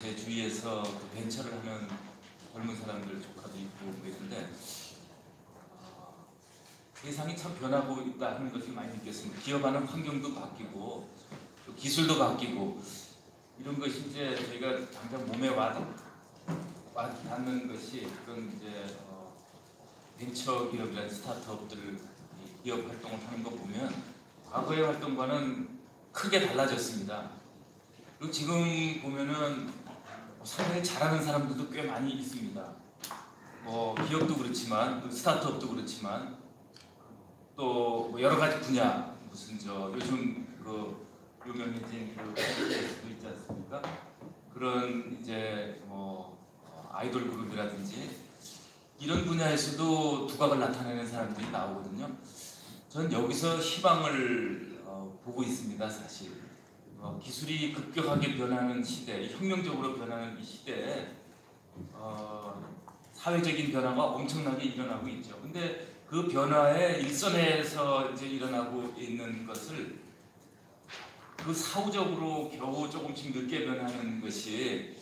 제 주위에서 그 벤처를 하는 젊은 사람들 조카도 있고 뭐 이런데 어, 세상이 참 변하고 있다 하는 것을 많이 느꼈습니다. 기업하는 환경도 바뀌고 또 기술도 바뀌고 이런 것이 이제 저희가 당장 몸에 와, 와 닿는 것이 그런 이제 어, 벤처 기업이라는 스타트업들 이 기업 활동을 하는 거 보면 과거의 활동과는 크게 달라졌습니다. 그리고 지금 보면은 상당히 잘하는 사람들도 꽤 많이 있습니다. 뭐 기업도 그렇지만 또 스타트업도 그렇지만 또 뭐 여러 가지 분야 무슨 저 요즘 그 유명해진 그 BTS도 있지 않습니까? 그런 이제 뭐 어, 아이돌 그룹이라든지 이런 분야에서도 두각을 나타내는 사람들이 나오거든요. 저는 여기서 희망을 어, 보고 있습니다, 사실. 어, 기술이 급격하게 변하는 시대, 혁명적으로 변하는 이 시대에 어, 사회적인 변화가 엄청나게 일어나고 있죠. 근데 그 변화의 일선에서 이제 일어나고 있는 것을 그 사후적으로 겨우 조금씩 늦게 변하는 것이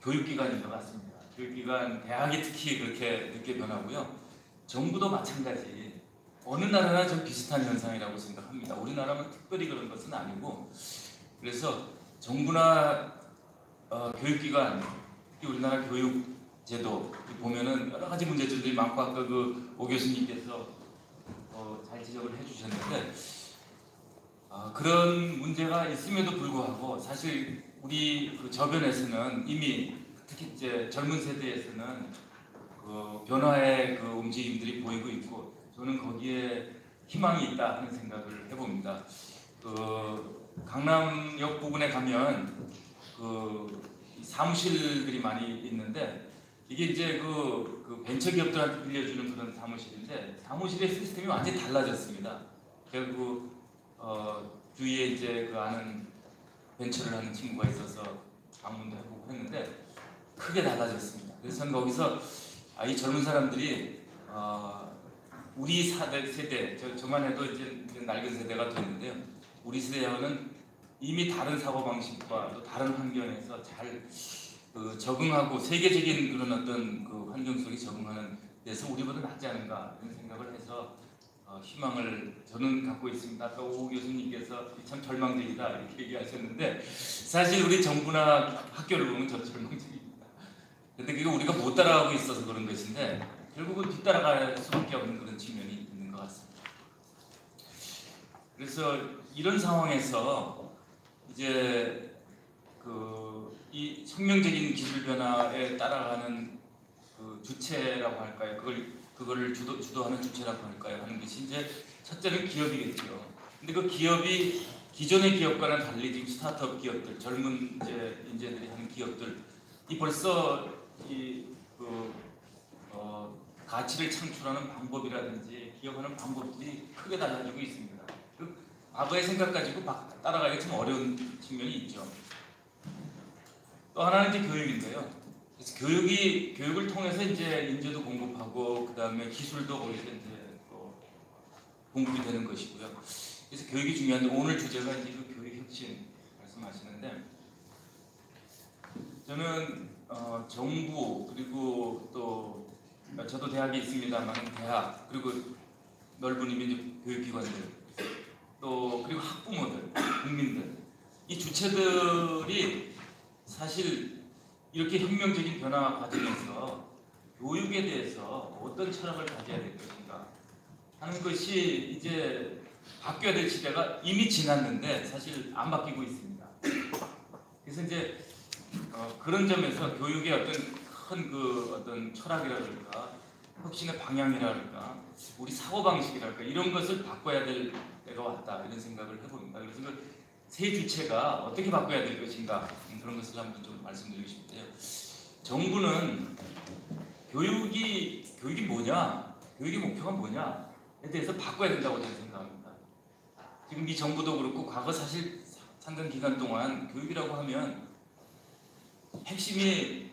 교육기관인 것 같습니다. 교육기관, 대학이 특히 그렇게 늦게 변하고요. 정부도 마찬가지. 어느 나라나 좀 비슷한 현상이라고 생각합니다. 우리나라만 특별히 그런 것은 아니고 그래서 정부나 어, 교육기관, 특히 우리나라 교육 제도 보면은 여러 가지 문제점들이 많고 아까 그 오 교수님께서 어, 잘 지적을 해주셨는데 아, 그런 문제가 있음에도 불구하고 사실 우리 그 저변에서는 이미 특히 이제 젊은 세대에서는 그 변화의 그 움직임들이 보이고 있고 저는 거기에 희망이 있다 하는 생각을 해봅니다. 그 강남역 부근에 가면 그 사무실들이 많이 있는데 이게 이제 그, 그 벤처 기업들한테 빌려주는 그런 사무실인데 사무실의 시스템이 완전히 달라졌습니다. 결국 어, 주위에 이제 그 아는 벤처를 하는 친구가 있어서 방문도 해보고 했는데 크게 달라졌습니다. 그래서 거기서 아, 이 젊은 사람들이 어, 우리 사대, 세대, 저, 저만 해도 이제, 낡은 세대가 됐는데요. 우리 세대와는 이미 다른 사고 방식과 또 다른 환경에서 잘 그, 적응하고 세계적인 그런 어떤 그 환경 속에 적응하는 데서 우리보다 낫지 않은가 이런 생각을 해서 어, 희망을 저는 갖고 있습니다. 아까 오 교수님께서 참 절망적이다 이렇게 얘기하셨는데 사실 우리 정부나 학교를 보면 저 절망적입니다. 근데 그게 우리가 못 따라가고 있어서 그런 것인데 결국은 뒤따라갈 수밖에 없는 그런 측면이 있는 것 같습니다. 그래서 이런 상황에서 이제 그 이 혁명적인 기술 변화에 따라가는 그 주체라고 할까요? 그걸 그거를 주도 주도하는 주체라고 할까요? 하는 것이 이제 첫째는 기업이겠죠. 근데 그 기업이 기존의 기업과는 달리 지금 스타트업 기업들, 젊은 이제 인재들이 하는 기업들, 이 벌써 이그 어, 가치를 창출하는 방법이라든지 기업하는 방법들이 크게 달라지고 있습니다. 그 과거의 생각 가지고 따라가기 참 어려운 측면이 있죠. 또 하나는 이제 교육인데요. 그래서 교육이 교육을 통해서 이제 인재도 공급하고 그 다음에 기술도 거기서 이제 또 공급이 되는 것이고요. 그래서 교육이 중요한데 오늘 주제가 이제 그 교육 혁신 말씀하시는데 저는 어, 정부 그리고 또 저도 대학에 있습니다만 대학 그리고 넓은 의미 교육기관들 또 그리고 학부모들 국민들 이 주체들이 사실 이렇게 혁명적인 변화 과정에서 교육에 대해서 어떤 철학을 가져야 될 것인가 하는 것이 이제 바뀌어야 될 시대가 이미 지났는데 사실 안 바뀌고 있습니다. 그래서 이제 어, 그런 점에서 교육의 어떤 큰 그 어떤 철학이라든가 혁신의 방향이라든가 우리 사고 방식이랄까 이런 것을 바꿔야 될 때가 왔다 이런 생각을 해봅니다. 그래서 그세 주체가 어떻게 바꿔야 될 것인가 그런 것을 한번 좀 말씀드리고 싶은데요. 정부는 교육이 교육이 뭐냐, 교육의 목표가 뭐냐에 대해서 바꿔야 된다고 저는 생각합니다. 지금 이 정부도 그렇고 과거 사실 상당 기간 동안 교육이라고 하면 핵심이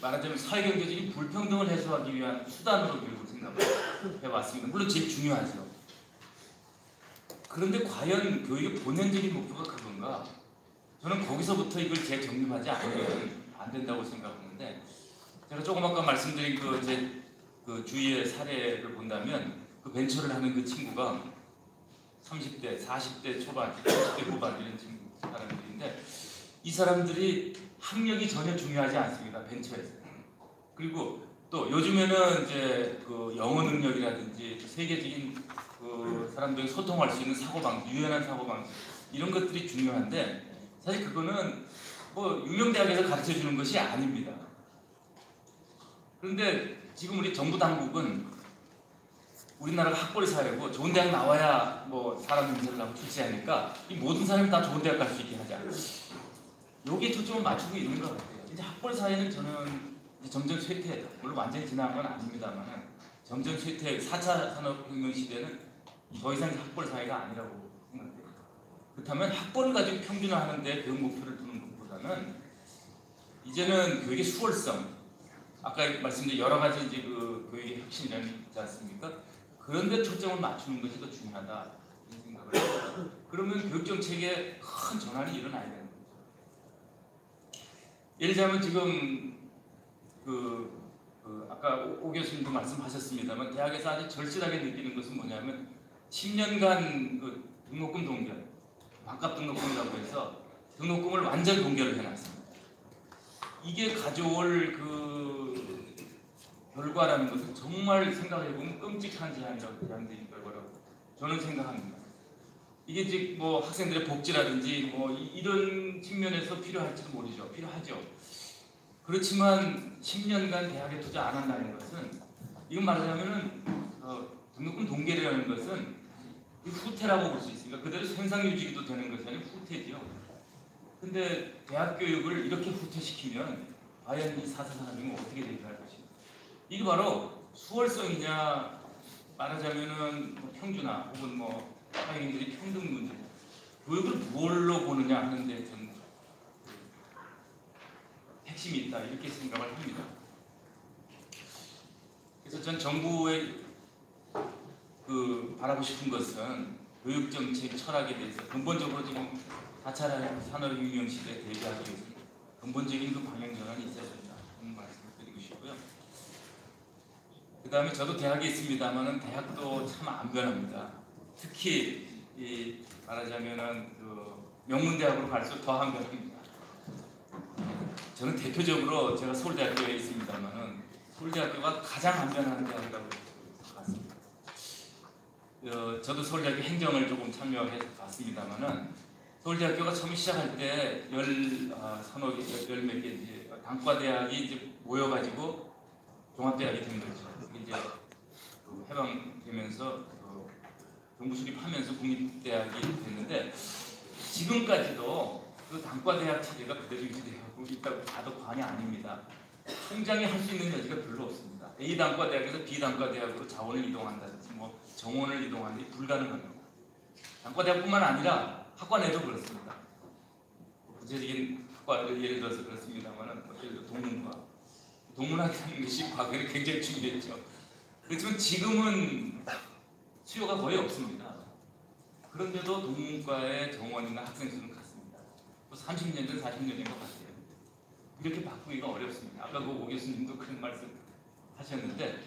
말하자면 사회경제적인 불평등을 해소하기 위한 수단으로 교육을 생각해 왔습니다. 물론 제일 중요하죠. 그런데 과연 교육의 본연적인 목표가 그건가? 저는 거기서부터 이걸 재정립하지 않으면 된다고 생각하는데 제가 조금 아까 말씀드린 그 제 그 주위의 사례를 본다면 그 벤처를 하는 그 친구가 30대, 40대 초반, 50대 후반 이런 친구 사람들인데 이 사람들이 학력이 전혀 중요하지 않습니다 벤처에서 그리고 또 요즘에는 이제 그 영어 능력이라든지 세계적인 그 사람들이 소통할 수 있는 사고방식, 유연한 사고방식 이런 것들이 중요한데 사실 그거는 뭐 유명 대학에서 가르쳐 주는 것이 아닙니다. 그런데 지금 우리 정부 당국은 우리나라가 학벌의 사회고 좋은 대학 나와야 뭐 사람 인재를 하고 출세하니까 이 모든 사람이 다 좋은 대학 갈 수 있게 하자. 여기에 초점을 맞추고 있는 것 같아요. 이제 학벌 사회는 저는 이제 점점 쇠퇴, 물론 완전히 지나간 건 아닙니다만 점점 쇠퇴, 4차 산업혁명 시대는 더 이상 학벌 사회가 아니라고 생각해요. 그렇다면 학벌을 가지고 평준화하는데 교육 목표를 두는 것보다는 이제는 교육의 수월성, 아까 말씀드린 여러 가지 이제 그 교육의 혁신이라는 게 있지 않습니까? 그런데 초점을 맞추는 것이 더 중요하다 생각을 해요. 그러면 교육 정책에 큰 전환이 일어나야 거죠. 예를 들자면 지금 그, 그 아까 오, 오 교수님도 말씀하셨습니다만 대학에서 아주 절실하게 느끼는 것은 뭐냐면 10년간 그 등록금 동결, 반값 등록금이라고 해서 등록금을 완전 동결을 해놨습니다. 이게 가져올 그 결과라는 것은 정말 생각해보면 끔찍한 제한이라고 제한된 결과라고 저는 생각합니다. 이게 이제 뭐 학생들의 복지라든지 뭐 이- 이런 측면에서 필요할지도 모르죠. 필요하죠. 그렇지만 10년간 대학에 투자 안 한다는 것은 이건 말하자면은 어, 등록금 동결이라는 것은 이 후퇴라고 볼 수 있으니까 그대로 현상 유지도 되는 것이 아니라 후퇴지요. 근데 대학 교육을 이렇게 후퇴시키면 과연 이 사사 산업이 어떻게 대입할 것인가? 이게 바로 수월성이냐 말하자면은 뭐 평준화 혹은 뭐 사회인들이 평등 문제 교육을 뭘로 보느냐 하는데 저는 핵심이 있다 이렇게 생각을 합니다. 그래서 전 정부의 그 바라고 싶은 것은 교육 정책 철학에 대해서 근본적으로 지금 4차 산업혁명 시대에 대비하기 위해서 근본적인 그 방향 전환이 있어야 된다. 그런 말씀을 드리고 싶고요. 그 다음에 저도 대학에 있습니다만은 대학도 참 안 변합니다. 특히 이 말하자면은 그 명문대학으로 갈수록 더안 변합니다. 저는 대표적으로 제가 서울대학교에 있습니다만은 서울대학교가 가장 안 변하는 대학이라고 봤습니다. 어, 저도 서울대학교 행정을 조금 참여해서 봤습니다만은 서울대학교가 처음 시작할 때열 아, 서너 열몇 개 이제 단과대학이 이제 모여가지고 종합대학이 된 거죠. 이제 그 해방되면서 그 정부 수립하면서 국립대학이 됐는데 지금까지도 그 단과대학 체제가 그대로 유지되고 있다고 봐도 과언이 아닙니다. 통장이 할 수 있는 여지가 별로 없습니다. A 단과대학에서 B 단과대학으로 자원을 이동한다든지 뭐 정원을 이동하는 게 불가능합니다. 단과대학뿐만 아니라 학과 내도 그렇습니다. 구체적인 학과를 예를 들어서 그렇습니다만은 뭐 예를 동문과 동문학이라는 것이 과거에는 굉장히 중요했죠. 그렇지만 지금은 수요가 거의 없습니다. 그런데도 동문과의 정원이나 학생 수는 같습니다. 또 30년 전, 40년 전것 같아요. 이렇게 바꾸기가 어렵습니다. 아까 그오 교수님도 그런 말씀 하셨는데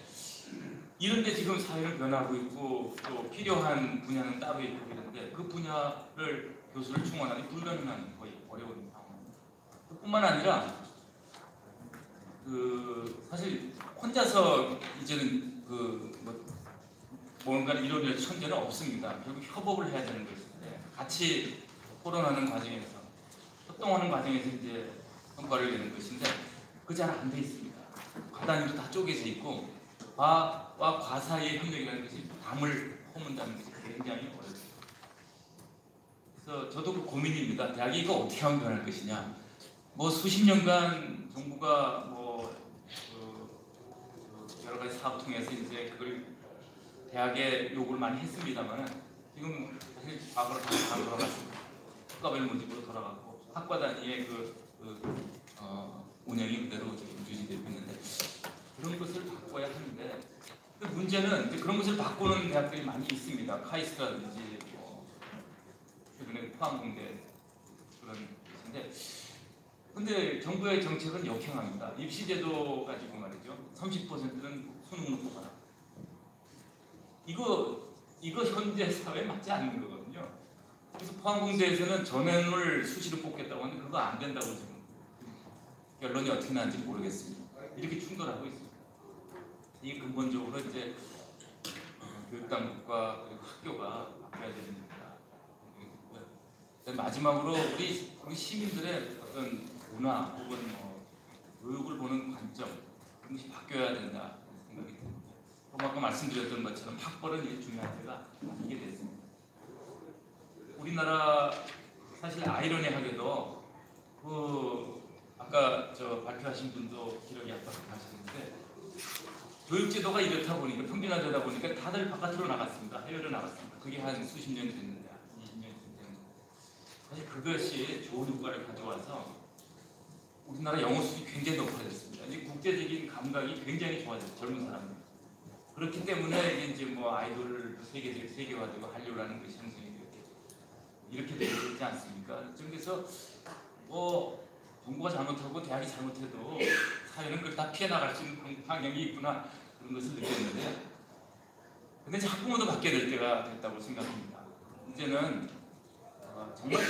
이런데 지금 사회는 변하고 있고 또 필요한 분야는 따로 있고 이런데 그 분야를 교수를 충원하기 불가능한 거의 어려운 상황입니다. 뿐만 아니라 그 사실 혼자서 이제는 그뭐 뭔가를 이루어낼 천재는 없습니다. 결국 협업을 해야 되는 것인데 같이 토론하는 과정에서 협동하는 과정에서 이제 성과를 내는 것인데 그잘안돼 있습니다. 과단위로 다 쪼개져 있고 과와 과 사이의 협력이라는 것이 담을 허문다는 것이 굉장히 어렵습니다. 그래서 저도 그 고민입니다. 대학이 이거 어떻게 하면 변할 것이냐. 뭐 수십 년간 정부가 뭐 그, 그 여러 가지 사업 통해서 이제 그걸 대학에 요구를 많이 했습니다만 지금 사실 과거로 다시 다 돌아갔습니다. 학과별 모집으로 돌아갔고 학과 단위의 그, 그 어, 운영이 그대로 지금 유지되고 있는데 그런 것을 바꿔야 하는데 그 문제는 그런 것을 바꾸는 대학들이 많이 있습니다. 카이스트라든지 뭐 최근에 포항공대 그런 것인데 근데 정부의 정책은 역행합니다. 입시제도 가지고 말이죠. 30%는 수능을 뽑아라. 이거 이거 현재 사회에 맞지 않는 거거든요. 그래서 포항공대에서는 전원을 수시로 뽑겠다고 하는데 그거 안 된다고 지금 결론이 어떻게 나는지 모르겠습니다. 이렇게 충돌하고 있습니다. 이게 근본적으로 이제 어, 교육당국과 학교가 바뀌어야 됩니다. 마지막으로 우리 시민들의 어떤 문화 혹은 뭐 교육을 보는 관점 그런 것이 바뀌어야 된다 아까 말씀드렸던 것처럼 학벌은 중요한 때가 이게 됐습니다. 우리나라 사실 아이러니하게도 그 아까 저 발표하신 분도 기록이 아까 하셨는데 교육제도가 이렇다 보니까 평준화되다 보니까 다들 바깥으로 나갔습니다. 해외로 나갔습니다. 그게 한 수십 년 됐는데 20년 됐는데 사실 그것이 좋은 효과를 가져와서 우리나라 영어 수준이 굉장히 높아졌습니다. 이제 국제적인 감각이 굉장히 좋아졌어요. 젊은 사람들. 그렇기 때문에 이제 뭐 아이돌 세계적 세계화되고 한류라는 것이 형성이 되고 이렇게 되지 않습니까? 좀 그래서 뭐 정부가 잘못하고 대학이 잘못해도 사회는 그걸 다 피해 나갈 수 있는 방향이 있구나 그런 것을 느꼈는데 근데 이제 학부모도 바뀌어야 될 때가 됐다고 생각합니다. 이제는 어, 정말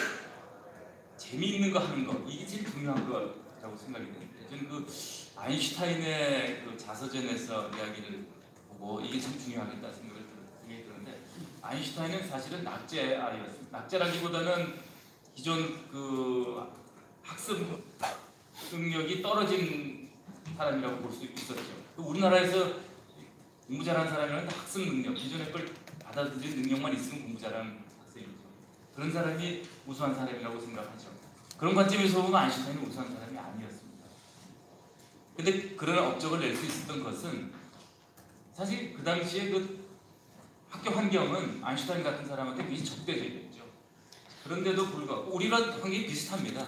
재미있는 거 하는 거 이게 제일 중요한 거라고 생각이 되는데 저는 그 아인슈타인의 그 자서전에서 이야기를 보고 이게 참 중요하겠다 생각을 들- 생각이 드는데 아인슈타인은 사실은 낙제 아이였습니다. 낙제라기보다는 기존 그 학습 능력이 떨어진 사람이라고 볼 수 있었죠. 그 우리나라에서 공부 잘하는 사람이란 학습 능력, 기존의 걸 받아들인 능력만 있으면 공부 잘하는 학생이죠. 그런 사람이 우수한 사람이라고 생각하죠. 그런 관점에서 보면 아인슈타인은 우수한 사람이 아니었습니다. 근데 그런 업적을 낼 수 있었던 것은 사실 그 당시에 그 학교 환경은 아인슈타인 같은 사람한테 굉장히 적대적이었죠. 그런데도 불구하고 우리가 환경이 비슷합니다.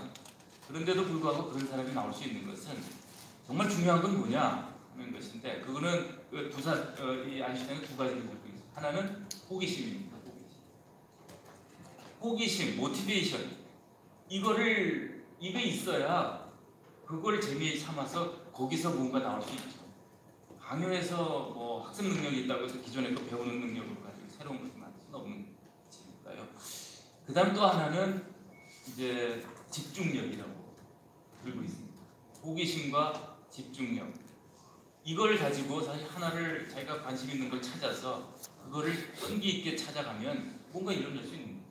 그런데도 불구하고 그런 사람이 나올 수 있는 것은 정말 중요한 건 뭐냐 하는 것인데 그거는 그 두사 어, 이 아인슈타인은 두 가지를 들고 있어요. 하나는 호기심입니다. 호기심. 모티베이션 이거를 이게 있어야 그걸 재미에 삼아서 거기서 뭔가 나올 수 있죠. 강요해서 뭐 학습 능력이 있다고 해서 기존에 거 배우는 능력으로 가지고 새로운 것을 만들 수는 없는 것이니까요. 그 다음 또 하나는 이제 집중력이라고 들고 있습니다. 호기심과 집중력. 이걸 가지고 사실 하나를 자기가 관심 있는 걸 찾아서 그거를 끈기 있게 찾아가면 뭔가 이뤄낼 수 있는 거예요.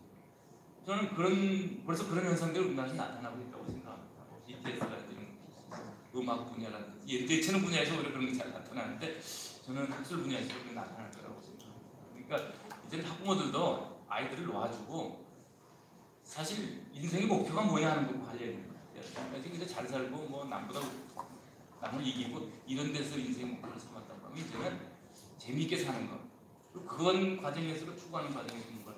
저는 그런 벌써 그런 현상들이 우리나라에서 나타나고 있다고 생각합니다. BTS라든지 이런 음악 분야라든지 예, 예체능 분야에서 오히려 그런 게 잘 나타나는데 저는 학술 분야에서 그런 게 나타날 거라고 생각합니다. 그러니까 이제는 학부모들도 아이들을 놓아주고 사실 인생의 목표가 뭐냐 하는 거 관리해야 되는 거예요. 그냥 잘 살고 뭐 남보다 남을 이기고 이런 데서 인생 목표를 삼았다고 하면 이제는 재미있게 사는 거 그리고 그건 과정에서 추구하는 과정에서 거라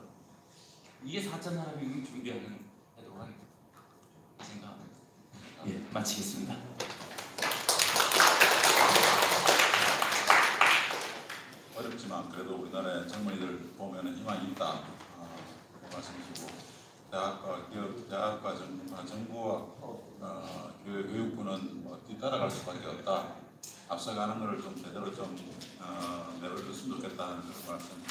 이게 4천 사람이 준비하는 해도한 생각합니다. 예, 마치겠습니다. 그래도 우리나라의 젊은이들 보면 희망이 있다. 어, 그 말씀이시고. 대학과 기업, 대학과 정, 어, 정부와 어, 교육, 교육부는 뭐 뒤따라갈 수밖에 없다. 앞서가는 것을 좀 제대로 좀 어, 내버려뒀으면 좋겠다는 그런 말씀